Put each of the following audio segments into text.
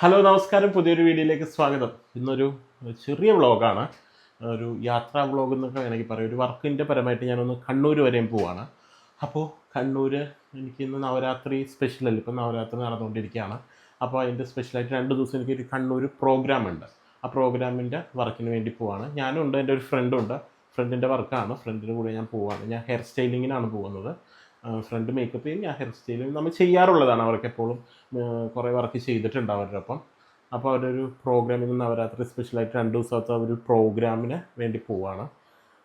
Hello നമസ്കാരം. പുതിയൊരു വീഡിയോയിലേക്ക് സ്വാഗതം. ഇന്നൊരു ചെറിയ വ്ളോഗാണ്. ഒരു യാത്രാ വ്ളോഗ് എന്നൊക്കെ വേണമെങ്കിൽ പറയാം. ഒരു വർക്കിന്റെ പരമായിട്ട് ഞാനൊന്ന് കണ്ണൂർ വരെയും പോവാണ്. അപ്പോൾ കണ്ണൂർ എനിക്ക് ഇന്ന് നവരാത്രി സ്പെഷ്യലല്ല ഇപ്പം നവരാത്രി നടന്നുകൊണ്ടിരിക്കുകയാണ്. അപ്പോൾ അതിന്റെ സ്പെഷ്യലായിട്ട് രണ്ട് ദിവസം എനിക്കൊരു കണ്ണൂർ പ്രോഗ്രാം ഉണ്ട്. ആ പ്രോഗ്രാമിന്റെ വർക്കിന് വേണ്ടി പോവാണ്. ഞാനും ഉണ്ട് എന്റെ ഒരു ഫ്രണ്ടുണ്ട് ഫ്രണ്ടിന്റെ വർക്കാണ് ഫ്രണ്ടിന്റെ കൂടെ ഞാൻ പോവാണ്. ഞാൻ ഹെയർ സ്റ്റൈലിങ്ങിനാണ് പോകുന്നത്. ഫ്രണ്ട് മേക്കപ്പ് ചെയ്യും ഞാൻ ഹെയർ സ്റ്റൈലും നമ്മൾ ചെയ്യാറുള്ളതാണ് അവർക്ക് എപ്പോഴും. കുറേ വർക്ക് ചെയ്തിട്ടുണ്ട് അവരുടെ ഒപ്പം. അപ്പോൾ അവരൊരു പ്രോഗ്രാമിൽ നിന്ന് നവരാത്രി സ്പെഷ്യലായിട്ട് രണ്ട് ദിവസത്തെ ഒരു പ്രോഗ്രാമിന് വേണ്ടി പോവാണ്.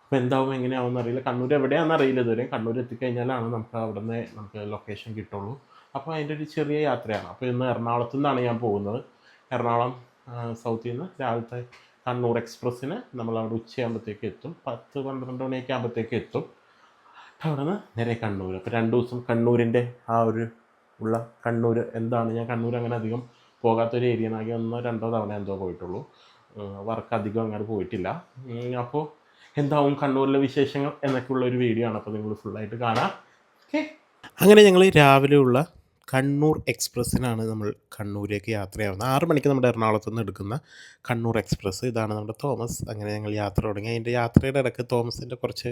അപ്പോൾ എന്താവും എങ്ങനെയാവും എന്നറിയില്ല. കണ്ണൂർ എവിടെയാണെന്ന് അറിയില്ല ഇതുവരെ. കണ്ണൂർ എത്തിക്കഴിഞ്ഞാലാണ് നമുക്ക് അവിടെ നിന്ന് നമുക്ക് ലൊക്കേഷൻ കിട്ടുള്ളൂ. അപ്പോൾ അതിന്റെ ഒരു ചെറിയ യാത്രയാണ്. അപ്പോൾ ഇന്ന് എറണാകുളത്തു നിന്നാണ് ഞാൻ പോകുന്നത്. എറണാകുളം സൗത്തിൽ നിന്ന് രാവിലത്തെ കണ്ണൂർ എക്സ്പ്രസ്സിന് നമ്മൾ അവിടെ ഉച്ചയാകുമ്പോഴത്തേക്ക് എത്തും. പത്ത് പന്ത്രണ്ട് മണിയൊക്കെ ആകുമ്പോഴത്തേക്ക് എത്തും. അവിടെ നിന്ന് നേരെ കണ്ണൂർ അപ്പോൾ രണ്ട് ദിവസം കണ്ണൂരിന്റെ ആ ഒരു ഉള്ള കണ്ണൂർ എന്താണ്? ഞാൻ കണ്ണൂർ അങ്ങനെ അധികം പോകാത്തൊരു ഏരിയ ആകെ ഒന്നോ രണ്ടോ തവണ എന്തോ പോയിട്ടുള്ളൂ. വർക്ക് അധികം അങ്ങനെ പോയിട്ടില്ല. അപ്പോൾ എന്താവും കണ്ണൂരിലെ വിശേഷങ്ങൾ എന്നൊക്കെയുള്ള ഒരു വീഡിയോ ആണ്. അപ്പോൾ നിങ്ങൾ ഫുള്ളായിട്ട് കാണാം. ഓക്കെ അങ്ങനെ ഞങ്ങൾ രാവിലെയുള്ള കണ്ണൂർ എക്സ്പ്രസ്സിനാണ് നമ്മൾ കണ്ണൂരേക്ക് യാത്രയാവുന്നത്. ആറ് മണിക്ക് നമ്മുടെ എറണാകുളത്ത് നിന്ന് എടുക്കുന്ന കണ്ണൂർ എക്സ്പ്രസ് ഇതാണ് നമ്മുടെ തോമസ്. അങ്ങനെ ഞങ്ങൾ യാത്ര തുടങ്ങി. അതിന്റെ യാത്രയുടെ ഇടയ്ക്ക് തോമസിന്റെ കുറച്ച്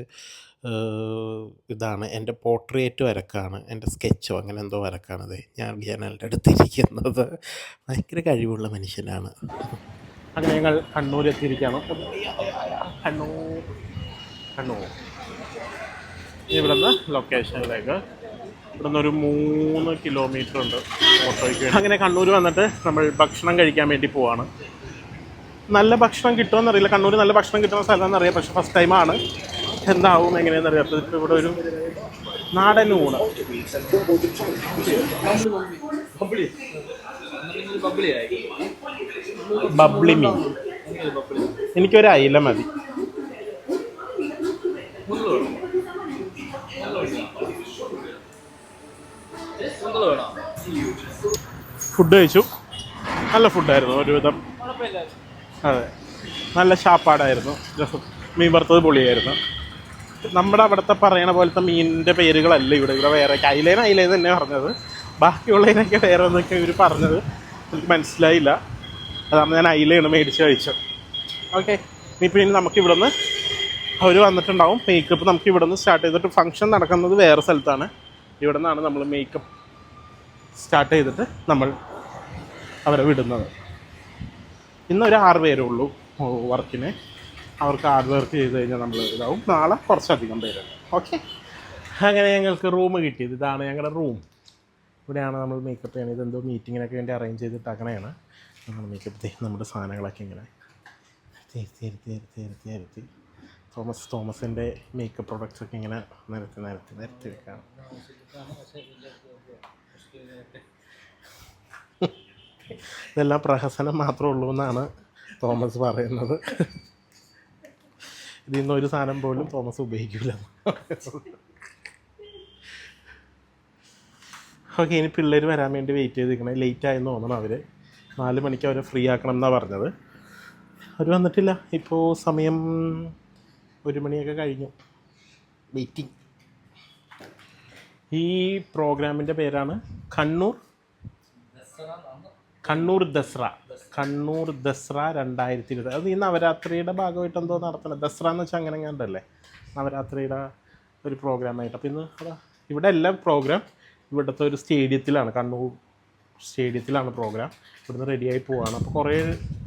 ഇതാണ് എന്റെ പോർട്രേറ്റ് വരക്കാണ്. എന്റെ സ്കെച്ചോ അങ്ങനെ എന്തോ വരക്കാണത് ഞാൻ ജനലിന്റെ അടുത്തിരിക്കുന്നത്. ഭയങ്കര കഴിവുള്ള മനുഷ്യനാണ്. അങ്ങനെ ഞങ്ങൾ കണ്ണൂർ എത്തിയിരിക്കുകയാണ് കണ്ണൂർ. കണ്ണൂർ. ഇവിടുന്ന് ലൊക്കേഷനിലേക്ക് ഇവിടുന്ന് ഒരു മൂന്ന് കിലോമീറ്റർ ഉണ്ട്. ഓട്ടോയ്ക്ക് അങ്ങനെ കണ്ണൂർ വന്നിട്ട് നമ്മൾ ഭക്ഷണം കഴിക്കാൻ വേണ്ടി പോവാണ്. നല്ല ഭക്ഷണം കിട്ടുമെന്നറിയില്ല കണ്ണൂർ നല്ല ഭക്ഷണം കിട്ടുന്ന സ്ഥലമാണെന്ന് അറിയാം. പക്ഷെ ഫസ്റ്റ് ടൈമാണ് എന്താവും എങ്ങനെയാണെന്ന് അറിയാം. അപ്പോൾ ഇവിടെ ഒരു നാടൻ ഊണ്. ബബ്ലി മീൻ. എനിക്കൊരു അയില മതി. ഫുഡ് കഴിച്ചു. നല്ല ഫുഡായിരുന്നു ഒരുവിധം. അതെ. നല്ല ഷാപ്പാടായിരുന്നു മീൻ വറുത്തത് പൊളിയായിരുന്നു. നമ്മുടെ അവിടുത്തെ പറയണ പോലത്തെ മീനിന്റെ പേരുകളല്ല ഇവിടെ. ഇവിടെ വേറെ അയിലേന അയിലേന്ന് തന്നെ പറഞ്ഞത്. ബാക്കിയുള്ളതിനൊക്കെ വേറെ എന്നൊക്കെ ഇവർ പറഞ്ഞത്? എനിക്ക് മനസ്സിലായില്ല. അതാണ് ഞാൻ അയിലയാണ് മേടിച്ച് കഴിച്ചത്. ഓക്കെ. ഇനിയിപ്പോൾ ഇനി നമുക്ക് ഇവിടെ നിന്ന് അവർ വന്നിട്ടുണ്ടാവും. മേക്കപ്പ് നമുക്ക് ഇവിടെ നിന്ന് സ്റ്റാർട്ട് ചെയ്തിട്ട് ഫംഗ്ഷൻ നടക്കുന്നത് വേറെ സ്ഥലത്താണ്. ഇവിടെ നിന്നാണ് നമ്മൾ മേക്കപ്പ് സ്റ്റാർട്ട് ചെയ്തിട്ട് നമ്മൾ അവരെ വിടുന്നത്. ഇന്ന് ഒരു ആറ് പേരേ ഉള്ളൂ വർക്കിന്. അവർക്ക് ഹാർഡ് വർക്ക് ചെയ്ത് കഴിഞ്ഞാൽ നമ്മൾ ഇതാവും. നാളെ കുറച്ചധികം പേരുണ്ട് ഓക്കെ അങ്ങനെ ഞങ്ങൾക്ക് റൂം കിട്ടിയത്. ഇതാണ് ഞങ്ങളുടെ റൂം ഇവിടെയാണ് നമ്മൾ മേക്കപ്പ് ചെയ്യണത് ഇതെന്തോ മീറ്റിങ്ങിനൊക്കെ വേണ്ടി അറേഞ്ച് ചെയ്തിട്ടാക്കണതാണ് നമ്മൾ മേക്കപ്പ് ചെയ്യും നമ്മുടെ സാധനങ്ങളൊക്കെ ഇങ്ങനെ. തീർത്തി തീർത്തി തീർത്തി ഇരുത്തി തോമസ് തോമസിന്റെ മേക്കപ്പ് പ്രൊഡക്റ്റ്സ് ഒക്കെ ഇങ്ങനെ നിരത്തി നിരത്തി നിരത്തി വെക്കാം ഇതെല്ലാം പ്രഹസനം മാത്രമേ ഉള്ളൂ എന്നാണ് തോമസ് പറയുന്നത്. ഇതിൽ നിന്ന് ഒരു സാധനം പോലും തോമസ് ഉപയോഗിക്കില്ല ഓക്കെ ഇനി പിള്ളേർ വരാൻ വേണ്ടി വെയിറ്റ് ചെയ്തിരിക്കണേ. ലേറ്റ് ആയെന്ന് തോന്നണം അവർ നാല് മണിക്ക് അവരെ ഫ്രീ ആക്കണം എന്നാണ് പറഞ്ഞത്. അവർ വന്നിട്ടില്ല. ഇപ്പോൾ സമയം ഒരു മണിയൊക്കെ കഴിഞ്ഞു. വെയിറ്റിംഗ് ഈ പ്രോഗ്രാമിന്റെ പേരാണ് കണ്ണൂർ കണ്ണൂർ ദസറ കണ്ണൂർ ദസറ രണ്ടായിരത്തി ഇരുപത്. അത് ഈ നവരാത്രിയുടെ ഭാഗമായിട്ട് എന്തോ നടത്തണം. ദസ്ര എന്ന് വെച്ചാൽ അങ്ങനെ കണ്ടല്ലേ നവരാത്രിയുടെ ഒരു പ്രോഗ്രാമായിട്ട്. അപ്പോൾ ഇന്ന് ഇവിടെ എല്ലാം പ്രോഗ്രാം ഇവിടുത്തെ ഒരു സ്റ്റേഡിയത്തിലാണ്. കണ്ണൂർ സ്റ്റേഡിയത്തിലാണ് പ്രോഗ്രാം. ഇവിടുന്ന് റെഡിയായി പോവാണ്. അപ്പോൾ കുറേ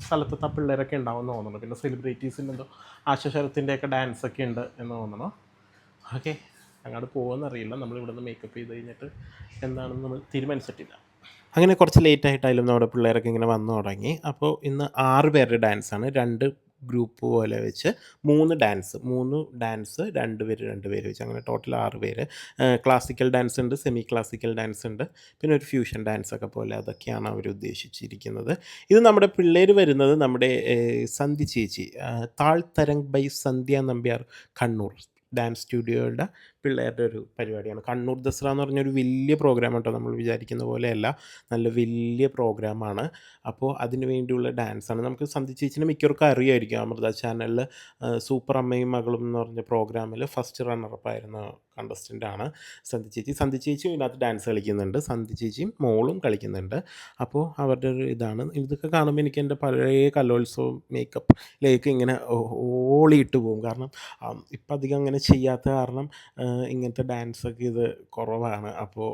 സ്ഥലത്തെ പിള്ളേരൊക്കെ ഉണ്ടാവും എന്ന് തോന്നുന്നു പിന്നെ സെലിബ്രിറ്റീസിന്റെ എന്തോ ഡാൻസ് ഒക്കെ ഉണ്ട് എന്ന് തോന്നുന്നു ഓക്കെ അങ്ങോട്ട് പോകുമെന്നറിയില്ല നമ്മൾ ഇവിടുന്ന് മേക്കപ്പ് ചെയ്ത് കഴിഞ്ഞിട്ട് എന്താണെന്ന് നമ്മൾ തീരുമാനിച്ചിട്ടില്ല. അങ്ങനെ കുറച്ച് ലേറ്റ് ആയിട്ടായാലും നമ്മുടെ പിള്ളേരൊക്കെ ഇങ്ങനെ വന്നു തുടങ്ങി. അപ്പോൾ ഇന്ന് ആറ് പേരുടെ ഡാൻസാണ് രണ്ട് ഗ്രൂപ്പ് പോലെ വെച്ച് മൂന്ന് ഡാൻസ് മൂന്ന് ഡാൻസ് രണ്ട് പേര് രണ്ട് പേര് വെച്ച് അങ്ങനെ ടോട്ടൽ ആറ് പേര്. ക്ലാസിക്കൽ ഡാൻസ് ഉണ്ട് സെമി ക്ലാസിക്കൽ ഡാൻസ് ഉണ്ട് പിന്നെ ഒരു ഫ്യൂഷൻ ഡാൻസ് ഒക്കെ പോലെ അതൊക്കെയാണ് അവർ ഉദ്ദേശിച്ചിരിക്കുന്നത്. ഇത് നമ്മുടെ പിള്ളേർ വരുന്നത് നമ്മുടെ സന്ധി ചേച്ചി താൾ തരംഗ് ബൈ സന്ധ്യ നമ്പ്യാർ കണ്ണൂർ ഡാൻസ് സ്റ്റുഡിയോയുടെ പിള്ളേരുടെ ഒരു പരിപാടിയാണ്. കണ്ണൂർ ദസറ എന്ന് പറഞ്ഞൊരു വലിയ പ്രോഗ്രാം കേട്ടോ നമ്മൾ വിചാരിക്കുന്ന പോലെയല്ല. നല്ല വലിയ പ്രോഗ്രാമാണ് അപ്പോൾ അതിന് വേണ്ടിയുള്ള ഡാൻസാണ് നമുക്ക് സന്ധി ചേച്ചിനെ മിക്കവർക്കും അറിയായിരിക്കും അമൃത ചാനലിൽ സൂപ്പർ അമ്മയും മകളും എന്ന് പറഞ്ഞ പ്രോഗ്രാമിൽ ഫസ്റ്റ് റണ്ണറപ്പ് ആയിരുന്ന കണ്ടസ്റ്റന്റ് ആണ് സന്ധി ചേച്ചി. സന്ധി ചേച്ചിയും ഇതിനകത്ത് ഡാൻസ് കളിക്കുന്നുണ്ട്. സന്ധി ചേച്ചിയും മോളും കളിക്കുന്നുണ്ട്. അപ്പോൾ അവരുടെ ഒരു ഇതാണ്. ഇതൊക്കെ കാണുമ്പോൾ എനിക്ക് എന്റെ പഴയ കലോത്സവം മേക്കപ്പിലേക്ക് ഇങ്ങനെ ഓളിയിട്ട് പോകും. കാരണം ഇപ്പം അധികം അങ്ങനെ ചെയ്യാത്ത കാരണം ഇങ്ങനത്തെ ഡാൻസൊക്കെ ഇത് കുറവാണ്. അപ്പോൾ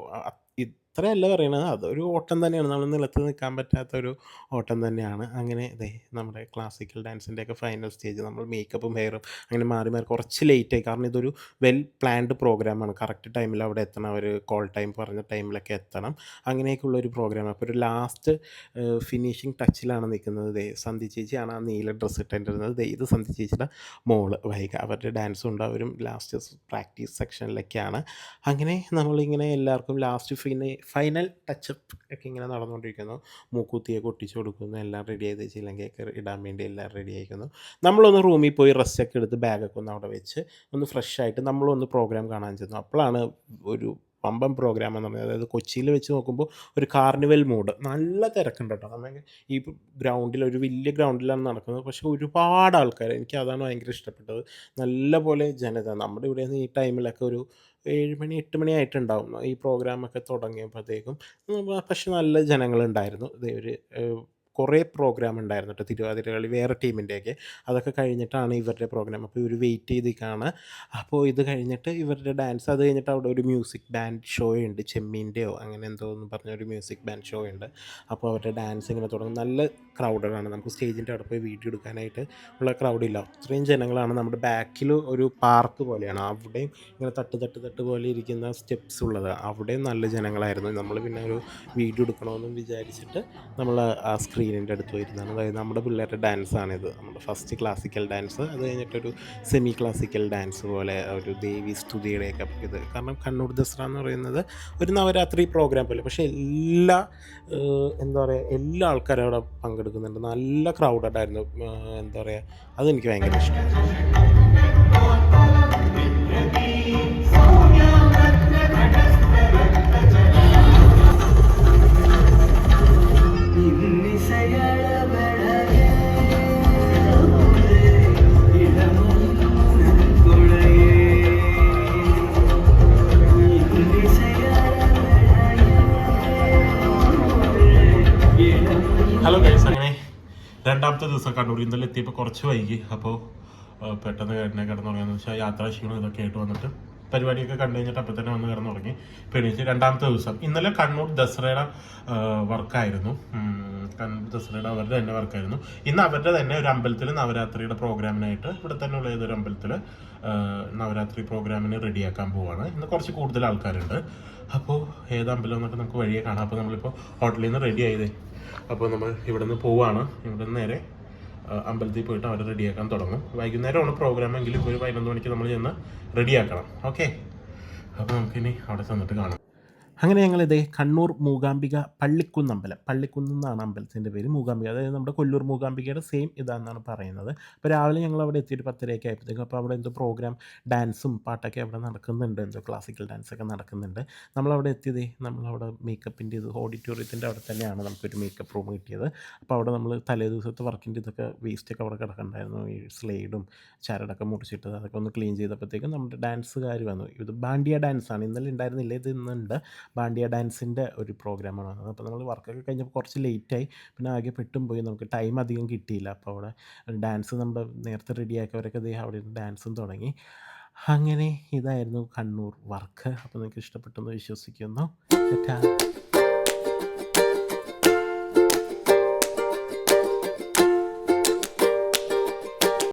അ- ഇത്രയല്ല പറയണത്. അതൊരു ഓട്ടം തന്നെയാണ്. നമ്മൾ നിലത്ത് നിൽക്കാൻ പറ്റാത്ത ഒരു ഓട്ടം തന്നെയാണ്. അങ്ങനെ ദേ നമ്മുടെ ക്ലാസിക്കൽ ഡാൻസിന്റെയൊക്കെ ഫൈനൽ സ്റ്റേജ് നമ്മൾ മേക്കപ്പും ഹെയറും അങ്ങനെ മാറി മാറി കുറച്ച് ലേറ്റായി കാരണം ഇതൊരു വെൽ പ്ലാൻഡ് പ്രോഗ്രാമാണ് കറക്റ്റ് ടൈമിൽ അവിടെ എത്തണം. അവർ കോൾ ടൈം പറഞ്ഞ ടൈമിലൊക്കെ എത്തണം. അങ്ങനെയൊക്കെയുള്ള ഒരു പ്രോഗ്രാം അപ്പോൾ ഒരു ലാസ്റ്റ് ഫിനിഷിങ് ടച്ചിലാണ് നിൽക്കുന്നത്. ദേ സന്ധി ചേച്ചിയാണ് ആ നീല ഡ്രസ്സ് ഇട്ടിരുന്നത്. ദേ ഇത് സന്ധി ചേച്ചിയുടെ മോൾ. വൈക അവരുടെ ഡാൻസും ഉണ്ട്. അവരും ലാസ്റ്റ് പ്രാക്ടീസ് സെക്ഷനിലൊക്കെയാണ് അങ്ങനെ നമ്മളിങ്ങനെ എല്ലാവർക്കും ലാസ്റ്റ് ഫിനി ഫൈനൽ ടച്ചപ്പ് ഒക്കെ ഇങ്ങനെ നടന്നുകൊണ്ടിരിക്കുന്നു. മൂക്കുത്തിയെ ഒട്ടിച്ചു കൊടുക്കുന്നു. എല്ലാം റെഡി ആയത് ചിലങ്കയൊക്കെ ഇടാൻ വേണ്ടി എല്ലാം റെഡി ആയിരിക്കുന്നു. നമ്മളൊന്ന് റൂമിൽ പോയി റെസ്റ്റൊക്കെ എടുത്ത് ബാഗൊക്കെ ഒന്ന് അവിടെ വെച്ച് ഒന്ന് ഫ്രഷ് ആയിട്ട് നമ്മളൊന്ന് പ്രോഗ്രാം കാണാൻ ചെന്നു. അപ്പോഴാണ് ഒരു പമ്പം പ്രോഗ്രാം എന്ന് പറഞ്ഞത് അതായത് കൊച്ചിയിൽ വെച്ച് നോക്കുമ്പോൾ ഒരു കാർണിവൽ മൂഡ് നല്ല തിരക്കുണ്ട് കേട്ടോ. നമ്മൾ ഈ ഗ്രൗണ്ടിൽ ഒരു വലിയ ഗ്രൗണ്ടിലാണ് നടക്കുന്നത്. പക്ഷേ ഒരുപാട് ആൾക്കാർ എനിക്ക് അതാണ് ഭയങ്കര ഇഷ്ടപ്പെട്ടത്. നല്ല പോലെ ജനത നമ്മുടെ ഇവിടെ നിന്ന് ഈ ടൈമിലൊക്കെ ഒരു ഏഴ് മണി എട്ട് മണി ആയിട്ടുണ്ടാവും. ഈ പ്രോഗ്രാമൊക്കെ തുടങ്ങിയപ്പോഴത്തേക്കും. പക്ഷെ നല്ല ജനങ്ങളുണ്ടായിരുന്നു. ഇതേ ഒരു കുറേ പ്രോഗ്രാം ഉണ്ടായിരുന്നു കേട്ടോ തിരുവാതിര കളി വേറെ ടീമിന്റെയൊക്കെ അതൊക്കെ കഴിഞ്ഞിട്ടാണ് ഇവരുടെ പ്രോഗ്രാം അപ്പോൾ ഇവർ വെയിറ്റ് ചെയ്തിരിക്കുകയാണ് അപ്പോൾ ഇത് കഴിഞ്ഞിട്ട് ഇവരുടെ ഡാൻസ് അത് കഴിഞ്ഞിട്ട് അവിടെ ഒരു മ്യൂസിക് ബാൻഡ് ഷോ ഉണ്ട്. ചെമ്മീന്റെയോ അങ്ങനെ എന്തോ എന്ന് പറഞ്ഞ ഒരു മ്യൂസിക് ബാൻഡ് ഷോ ഉണ്ട്. അപ്പോൾ അവരുടെ ഡാൻസ് ഇങ്ങനെ തുടങ്ങും. നല്ല ക്രൗഡഡാണ് നമുക്ക് സ്റ്റേജിന്റെ അവിടെ പോയി വീഡിയോ എടുക്കാനായിട്ട് ഉള്ള ക്രൗഡില്ല അത്രയും ജനങ്ങളാണ് നമ്മുടെ ബാക്കിൽ ഒരു പാർക്ക് പോലെയാണ്. അവിടെയും ഇങ്ങനെ തട്ട് തട്ട് തട്ട് പോലെ ഇരിക്കുന്ന സ്റ്റെപ്സ് ഉള്ളത്. അവിടെയും നല്ല ജനങ്ങളായിരുന്നു. നമ്മൾ പിന്നെ ഒരു വീഡിയോ എടുക്കണമെന്നും വിചാരിച്ചിട്ട് നമ്മൾ ആ സ്ക്രീനിന്റെ അടുത്ത് വരുന്നതാണ് അതായത് നമ്മുടെ പിള്ളേരുടെ ഡാൻസാണിത് നമ്മുടെ ഫസ്റ്റ് ക്ലാസിക്കൽ ഡാൻസ് അത് കഴിഞ്ഞിട്ടൊരു സെമി ക്ലാസിക്കൽ ഡാൻസ് പോലെ ഒരു ദേവി സ്തുതിയുടെയൊക്കെ ഇത്. കാരണം കണ്ണൂർ ദസറ എന്ന് പറയുന്നത് ഒരു നവരാത്രി പ്രോഗ്രാം പോലെ. പക്ഷേ എല്ലാ എന്താ പറയുക എല്ലാ ആൾക്കാരും അവിടെ പങ്കെടുക്കുന്നുണ്ട്. നല്ല ക്രൗഡായിട്ടായിരുന്നു എന്താ പറയുക അതെനിക്ക് ഭയങ്കര ഇഷ്ടമായി രണ്ടാമത്തെ ദിവസം കണ്ണൂർ ഇന്നലെ എത്തിയപ്പോൾ കുറച്ച് വൈകി. അപ്പോൾ പെട്ടെന്ന് എന്നെ കിടന്നുറങ്ങിയെന്ന് വെച്ചാൽ യാത്രാ ക്ഷീണം ഇതൊക്കെ ആയിട്ട് വന്നിട്ട് പരിപാടിയൊക്കെ കണ്ടു കഴിഞ്ഞിട്ട് അപ്പം തന്നെ വന്ന് കിടന്നുറങ്ങി. പിന്നെ രണ്ടാമത്തെ ദിവസം. ഇന്നലെ കണ്ണൂർ ദസറയുടെ വർക്കായിരുന്നു. കണ്ണൂർ ദസറയുടെ അവരുടെ തന്നെ വർക്കായിരുന്നു. ഇന്ന് അവരുടെ തന്നെ ഒരു അമ്പലത്തിൽ നവരാത്രിയുടെ പ്രോഗ്രാമിനായിട്ട് ഇവിടെ തന്നെ ഉള്ള ഏതൊരു അമ്പലത്തിൽ നവരാത്രി പ്രോഗ്രാമിന് റെഡിയാക്കാൻ പോവാണ്. ഇന്ന് കുറച്ച് കൂടുതൽ ആൾക്കാരുണ്ട്. അപ്പോൾ ഏത് അമ്പലം എന്നൊക്കെ നമുക്ക് വഴിയെ കാണാം. അപ്പോൾ നമ്മളിപ്പോൾ ഹോട്ടലിൽ നിന്ന് റെഡി ആയതേ. അപ്പോൾ നമ്മൾ ഇവിടെ നിന്ന് പോവാണ്. ഇവിടെ നിന്ന് നേരെ അമ്പലത്തിൽ പോയിട്ട് അവരെ റെഡിയാക്കാൻ തുടങ്ങും. വൈകുന്നേരമാണ് പ്രോഗ്രാം എങ്കിലും ഒരു പതിനൊന്ന് മണിക്ക് നമ്മൾ ചെന്ന് റെഡിയാക്കണം. ഓക്കെ അപ്പോൾ നമുക്കിനി അവിടെ ചെന്നിട്ട് കാണാം. അങ്ങനെ ഞങ്ങൾ ഇതേ കണ്ണൂർ മൂകാംബിക പള്ളിക്കുന്ന് അമ്പലം പള്ളിക്കുന്ന് എന്നാണ് അമ്പലത്തിന്റെ പേര് മൂകാംബിക. അതായത് നമ്മുടെ കൊല്ലൂർ മൂകാംബികയുടെ സെയിം ഇതാണെന്നാണ് പറയുന്നത്. അപ്പോൾ രാവിലെ ഞങ്ങൾ അവിടെ എത്തിയിട്ട് പത്തരയൊക്കെ ആയപ്പോഴത്തേക്കും അപ്പോൾ അവിടെ എന്തോ പ്രോഗ്രാം ഡാൻസും പാട്ടൊക്കെ അവിടെ നടക്കുന്നുണ്ട്. എന്തോ ക്ലാസിക്കൽ ഡാൻസൊക്കെ നടക്കുന്നുണ്ട്. നമ്മളവിടെ എത്തിയതേ നമ്മളവിടെ മേക്കപ്പിന്റെ ഇത് ഓഡിറ്റോറിയത്തിന്റെ അവിടെ തന്നെയാണ് നമുക്കൊരു മേക്കപ്പ് റൂം കിട്ടിയത്. അപ്പോൾ അവിടെ നമ്മൾ തലേ ദിവസത്തെ വർക്കിന്റെ ഇതൊക്കെ വേസ്റ്റൊക്കെ അവിടെ കിടക്കണ്ടായിരുന്നു. ഈ സ്ലൈഡും ചരടൊക്കെ മുറിച്ചിട്ടത് അതൊക്കെ ഒന്ന് ക്ലീൻ ചെയ്തപ്പോഴത്തേക്കും നമ്മുടെ ഡാൻസുകാർ വന്നു. ഇത് ബാണ്ടിയ ഡാൻസാണ് ഇന്നലെ ഉണ്ടായിരുന്നില്ല ഇത് ഇന്നുണ്ട്. ബാൻഡിയ ഡാൻസിന്റെ ഒരു പ്രോഗ്രാമാണ്. വന്നത് അപ്പോൾ നമ്മൾ വർക്കൊക്കെ കഴിഞ്ഞപ്പോൾ കുറച്ച് ലേറ്റായി. പിന്നെ ആകെ പെട്ടും പോയി. നമുക്ക് ടൈം അധികം കിട്ടിയില്ല. അപ്പോൾ അവിടെ ഡാൻസ് നമ്മൾ നേരത്തെ റെഡിയാക്കിയവരൊക്കെ ദേ അവിടെ ഡാൻസും തുടങ്ങി. അങ്ങനെ ഇതായിരുന്നു കണ്ണൂർ വർക്ക്. അപ്പോൾ നിങ്ങൾക്ക് ഇഷ്ടപ്പെട്ടെന്ന് വിശ്വസിക്കുന്നു.